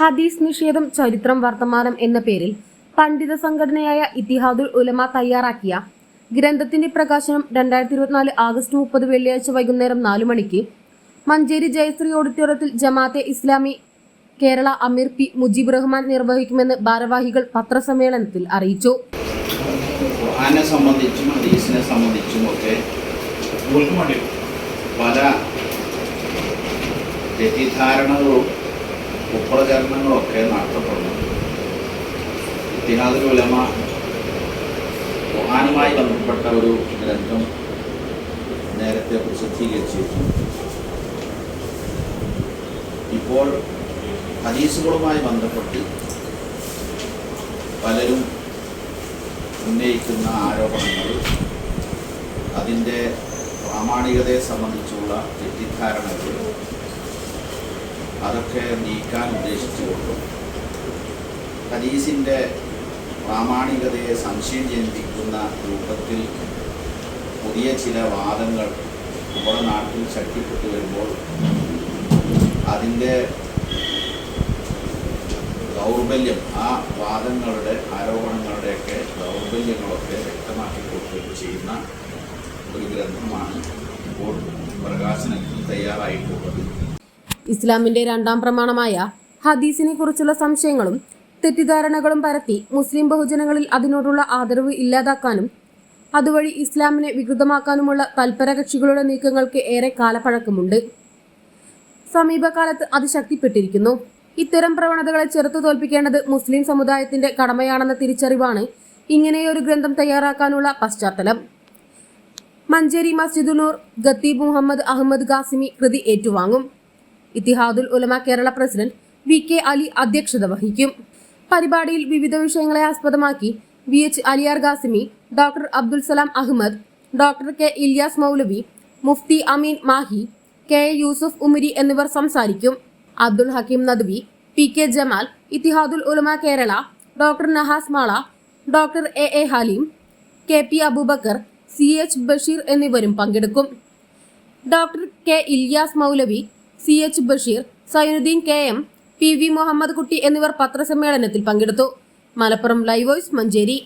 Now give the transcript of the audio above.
ഹദീസ് നിഷേധം ചരിത്രം വർത്തമാനം എന്ന പേരിൽ പണ്ഡിത സംഘടനയായ ഇത്തിഹാദുൽ ഉലമ തയ്യാറാക്കിയ ഗ്രന്ഥത്തിന്റെ പ്രകാശനം രണ്ടായിരത്തി ഇരുപത്തിനാല് ആഗസ്റ്റ് മുപ്പത് വെള്ളിയാഴ്ച വൈകുന്നേരം നാലു മണിക്ക് മഞ്ചേരി ജയശ്രീ ഓഡിറ്റോറിയത്തിൽ ജമാഅത്തെ ഇസ്ലാമി കേരള അമീർ പി മുജീബ് റഹ്മാൻ നിർവഹിക്കുമെന്ന് ഭാരവാഹികൾ പത്രസമ്മേളനത്തിൽ അറിയിച്ചു. സംബന്ധിച്ചും സംബന്ധിച്ചും ഒക്കെ പല തെറ്റിദ്ധാരണകളും കുപ്രചരണങ്ങളും ഒക്കെ നടത്തപ്പെടുന്നു. ഇത്തിഹാദുൽ ഉലമ ഖുർആനുമായി ബന്ധപ്പെട്ട ഒരു ഗ്രന്ഥം നേരത്തെ പ്രസിദ്ധീകരിച്ചിരുന്നു. ഇപ്പോൾ ഹദീസുകളുമായി ബന്ധപ്പെട്ട് പലരും ഉന്നയിക്കുന്ന ആരോപണങ്ങൾ അതിന്റെ പ്രാമാണികതയെ സംബന്ധിച്ചുള്ള തെറ്റിദ്ധാരണകൾ അതൊക്കെ നീക്കാൻ ഉദ്ദേശിച്ചുകൊണ്ടും ഹദീസിന്റെ പ്രാമാണികതയെ സംശയം ജനിപ്പിക്കുന്ന രൂപത്തിൽ പുതിയ ചില വാദങ്ങൾ നമ്മുടെ നാട്ടിൽ ശക്തിപ്പെട്ടു വരുമ്പോൾ അതിന്റെ ദൗർബല്യം ആ വാദങ്ങളുടെ ആരോപണങ്ങളുടെയൊക്കെ ദൗർബല്യങ്ങളൊക്കെ വ്യക്തമാക്കി കൊടുക്കുകയും ചെയ്യുന്ന ഒരു ഗ്രന്ഥമാണ് ഇപ്പോൾ പ്രകാശനത്തിൽ തയ്യാറായിട്ടുള്ളത്. ഇസ്ലാമിന്റെ രണ്ടാം പ്രമാണമായ ഹദീസിനെ കുറിച്ചുള്ള സംശയങ്ങളും തെറ്റിദ്ധാരണകളും പരത്തി മുസ്ലിം ബഹുജനങ്ങളിൽ അതിനോടുള്ള ആദരവ് ഇല്ലാതാക്കാനും അതുവഴി ഇസ്ലാമിനെ വികൃതമാക്കാനുമുള്ള തൽപരകക്ഷികളുടെ നീക്കങ്ങൾക്ക് ഏറെ കാലപ്പഴക്കമുണ്ട്. സമീപകാലത്ത് അത് ശക്തിപ്പെട്ടിരിക്കുന്നു. ഇത്തരം പ്രവണതകളെ ചെറുത്തു തോൽപ്പിക്കേണ്ടത് മുസ്ലിം സമുദായത്തിന്റെ കടമയാണെന്ന തിരിച്ചറിവാണ് ഇങ്ങനെയൊരു ഗ്രന്ഥം തയ്യാറാക്കാനുള്ള പശ്ചാത്തലം. മഞ്ചേരി മസ്ജിദുനൂർ ഗത്തീബ് മുഹമ്മദ് അഹമ്മദ് ഖാസിമി കൃതി ഏറ്റുവാങ്ങും. Ittihadul Ulama Kerala president V K Ali അധ്യക്ഷത വഹിക്കും. പരിപാടിയിൽ വിവിധ വിഷയങ്ങളെ ആസ്പദമാക്കി V H Aliyar Qasimi doctor Abdul Salam Ahmad doctor K Ilyas Maulavi Mufti Ameen Mahi K A Yusuf Umari എന്നിവർ സംസാരിക്കും. Abdul Hakeem Nadvi P K Jamal Ittihadul Ulama Kerala doctor Nahas Mala doctor A A Haleem K P Abubakar C H Basheer എന്നിവരും പങ്കെടുക്കും. Doctor K Ilyas Maulavi C H Basheer Zainuddin K M P V Muhammad Kutty എന്നിവർ പത്രസമ്മേളനത്തിൽ പങ്കെടുത്തു. Malappuram live voice Manjeri.